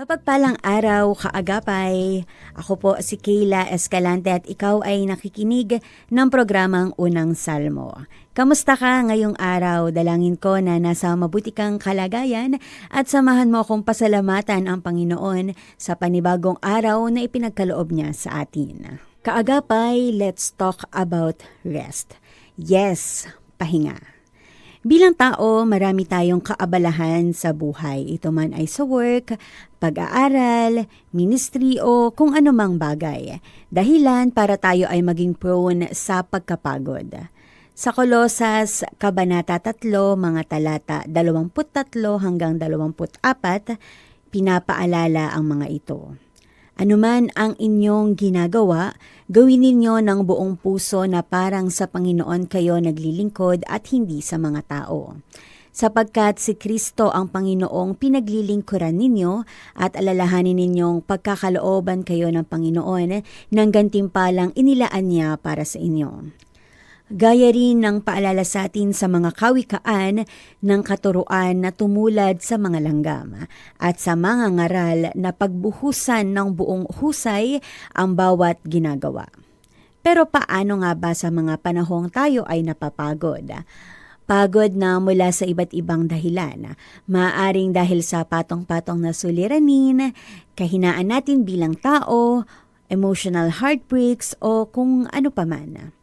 Mapagpalang araw, kaagapay. Ako po si Kayla Escalante at ikaw ay nakikinig ng programang Unang Salmo. Kamusta ka ngayong araw? Dalangin ko na nasa mabuti kang kalagayan at samahan mo akong pasalamatan ang Panginoon sa panibagong araw na ipinagkaloob niya sa atin. Kaagapay, let's talk about rest. Yes, pahinga. Bilang tao, marami tayong kaabalahan sa buhay. Ito man ay sa work, pag-aaral, ministry o kung anumang bagay. Dahilan para tayo ay maging prone sa pagkapagod. Sa Kolosas, Kabanata 3, mga talata 23 hanggang 24, pinapaalala ang mga ito. Anuman ang inyong ginagawa, gawin ninyo ng buong puso na parang sa Panginoon kayo naglilingkod at hindi sa mga tao. Sapagkat si Kristo ang Panginoong pinaglilingkuran ninyo at alalahanin ninyong pagkakalooban kayo ng Panginoon ng gantimpalang inilaan niya para sa inyo. Gaya rin ng paalala sa atin sa mga kawikaan ng katuruan na tumulad sa mga langgam at sa mga ngaral na pagbuhusan ng buong husay ang bawat ginagawa. Pero paano nga ba sa mga panahong tayo ay napapagod? Pagod na mula sa iba't ibang dahilan. Maaring dahil sa patong-patong na suliranin, kahinaan natin bilang tao, emotional heartbreaks o kung ano paman.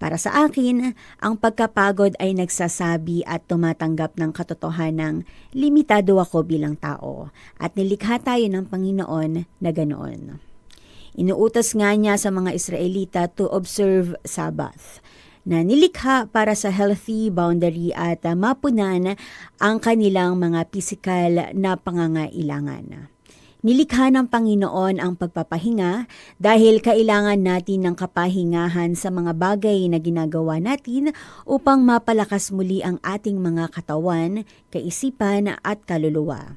Para sa akin, ang pagkapagod ay nagsasabi at tumatanggap ng katotohanan ng limitado ako bilang tao at nilikha tayo ng Panginoon na ganoon. Inuutas nga niya sa mga Israelita to observe Sabbath na nilikha para sa healthy boundary at mapunan ang kanilang mga pisikal na pangangailangan. Nilikha ng Panginoon ang pagpapahinga dahil kailangan natin ng kapahingahan sa mga bagay na ginagawa natin upang mapalakas muli ang ating mga katawan, kaisipan at kaluluwa.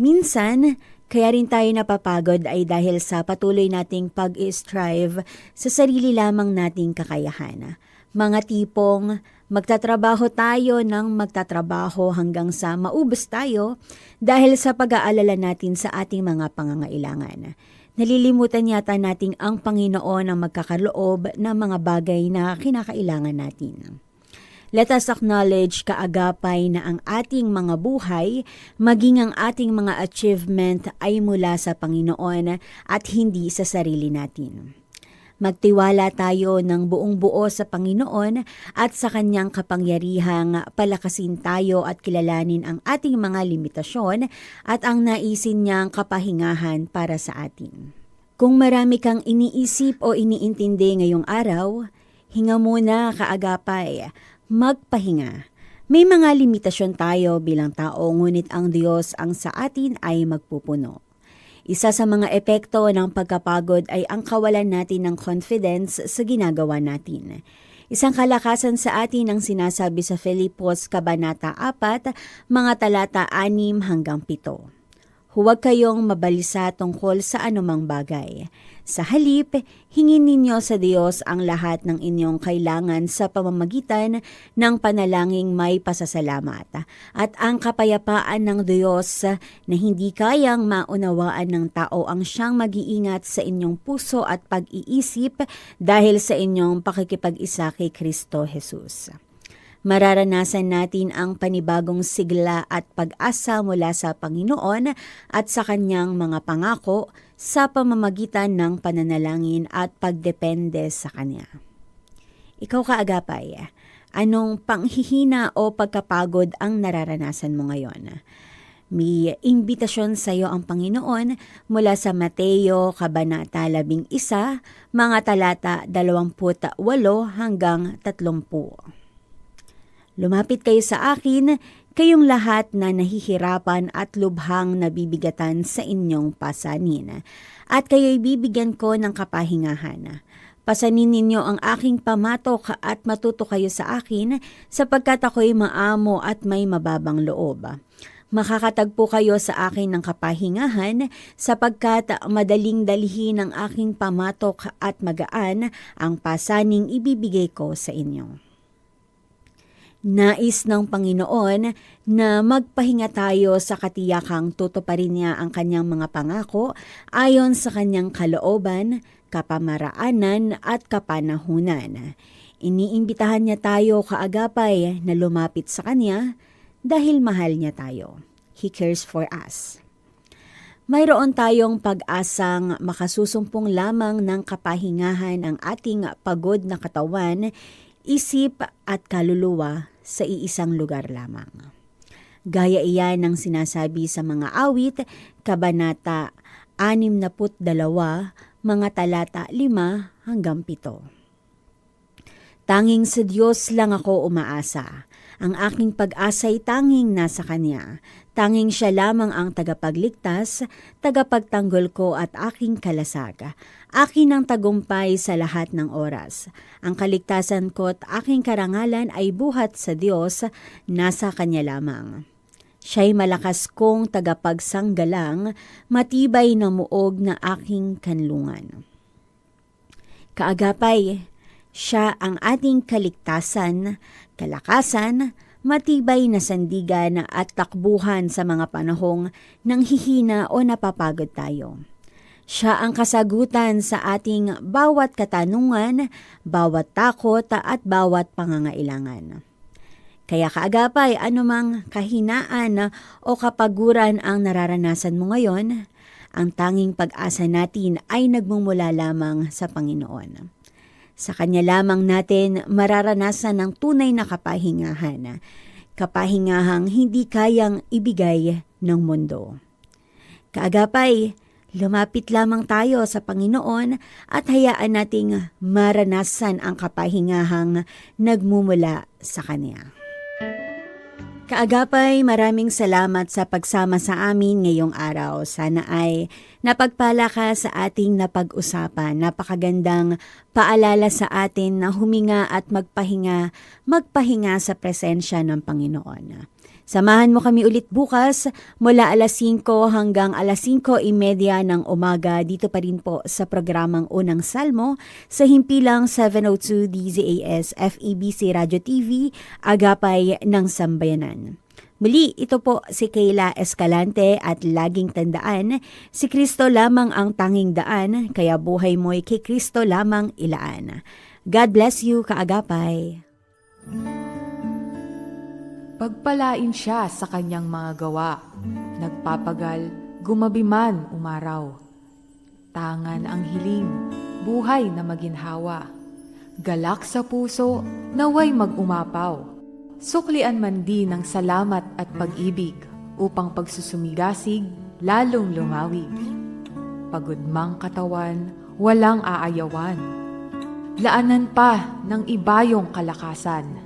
Minsan, kaya rin tayo napapagod ay dahil sa patuloy nating pag-strive sa sarili lamang nating kakayahan. Mga tipong magtatrabaho tayo ng magtatrabaho hanggang sa maubos tayo dahil sa pag-aalala natin sa ating mga pangangailangan. Nalilimutan yata nating ang Panginoon ang magkakaloob ng mga bagay na kinakailangan natin. Let us acknowledge kaagapay na ang ating mga buhay, maging ang ating mga achievement ay mula sa Panginoon at hindi sa sarili natin. Magtiwala tayo ng buong buo sa Panginoon at sa Kanyang kapangyarihang palakasin tayo at kilalanin ang ating mga limitasyon at ang naisin niyang kapahingahan para sa atin. Kung marami kang iniisip o iniintindi ngayong araw, hinga muna kaagapay, magpahinga. May mga limitasyon tayo bilang tao ngunit ang Diyos ang sa atin ay magpupuno. Isa sa mga epekto ng pagkapagod ay ang kawalan natin ng confidence sa ginagawa natin. Isang kalakasan sa atin ang sinasabi sa Filipos Kabanata 4, mga talata 6 hanggang 7. Huwag kayong mabalisa tungkol sa anumang bagay. Sa halip, hingin ninyo sa Diyos ang lahat ng inyong kailangan sa pamamagitan ng panalangin may pasasalamat. At ang kapayapaan ng Diyos na hindi kayang maunawaan ng tao ang siyang mag-iingat sa inyong puso at pag-iisip dahil sa inyong pakikipag-isa kay Kristo Jesus mararanasan natin ang panibagong sigla at pag-asa mula sa Panginoon at sa kanyang mga pangako sa pamamagitan ng pananalangin at pagdepende sa Kanya. Ikaw kaagapay, anong panghihina o pagkapagod ang nararanasan mo ngayon? May imbitasyon sa iyo ang Panginoon mula sa Mateo, Kabanata 11, mga talata 28 hanggang 30. Lumapit kayo sa akin, kayong lahat na nahihirapan at lubhang nabibigatan sa inyong pasanin, at kayo'y bibigyan ko ng kapahingahan. Pasanin ninyo ang aking pamatok at matuto kayo sa akin sapagkat ako'y maamo at may mababang loob. Makakatagpo kayo sa akin ng kapahingahan sapagkat madaling dalhin ang aking pamatok at magaan ang pasaning ibibigay ko sa inyo. Nais ng Panginoon na magpahinga tayo sa katiyakang tutuparin niya ang kanyang mga pangako ayon sa kanyang kalooban, kapamaraanan at kapanahunan. Iniimbitahan niya tayo kaagapay na lumapit sa kanya dahil mahal niya tayo. He cares for us. Mayroon tayong pag-asang makasusumpong lamang ng kapahingahan ang ating pagod na katawan, isip at kaluluwa sa iisang lugar lamang. Gaya iyan ng sinasabi sa mga awit, Kabanata 62, mga talata 5 hanggang 7. Tanging sa Diyos lang ako umaasa. Ang aking pag-asa'y tanging nasa Kanya. Tanging siya lamang ang tagapagligtas, tagapagtanggol ko at aking kalasag. Akin ang tagumpay sa lahat ng oras. Ang kaligtasan ko at aking karangalan ay buhat sa Diyos, nasa Kanya lamang. Siya'y malakas kong tagapagsanggalang, matibay na muog na aking kanlungan. Kaagapay, siya ang ating kaligtasan, kalakasan, matibay na sandigan at takbuhan sa mga panahong nang hihina o napapagod tayo. Siya ang kasagutan sa ating bawat katanungan, bawat takot at bawat pangangailangan. Kaya kaagapay, anumang kahinaan o kapaguran ang nararanasan mo ngayon, ang tanging pag-asa natin ay nagmumula lamang sa Panginoon. Sa Kanya lamang natin mararanasan ng tunay na kapahingahan, kapahingahang hindi kayang ibigay ng mundo. Kaagapay, lumapit lamang tayo sa Panginoon at hayaan nating maranasan ang kapahingahang nagmumula sa Kanya. Kaagapay, maraming salamat sa pagsama sa amin ngayong araw. Sana ay napagpala ka sa ating napag-usapan. Napakagandang paalala sa atin na huminga at magpahinga, magpahinga sa presensya ng Panginoon. Samahan mo kami ulit bukas mula alas 5 hanggang alas 5.30 ng umaga dito pa rin po sa programang Unang Salmo sa himpilang 702 DZAS FEBC Radio TV, Agapay ng Sambayanan. Muli, ito po si Kayla Escalante at laging tandaan, si Kristo lamang ang tanging daan, kaya buhay mo'y kay Kristo lamang ilaan. God bless you, kaagapay. Pagpalain siya sa kanyang mga gawa. Nagpapagal, gumabi man umaraw. Tangan ang hiling, buhay na maginhawa. Galak sa puso, naway mag-umapaw. Suklian man din ng salamat at pag-ibig upang pagsusumigasig lalong lumawig. Pagod mang katawan, walang aayawan. Laanan pa ng ibayong kalakasan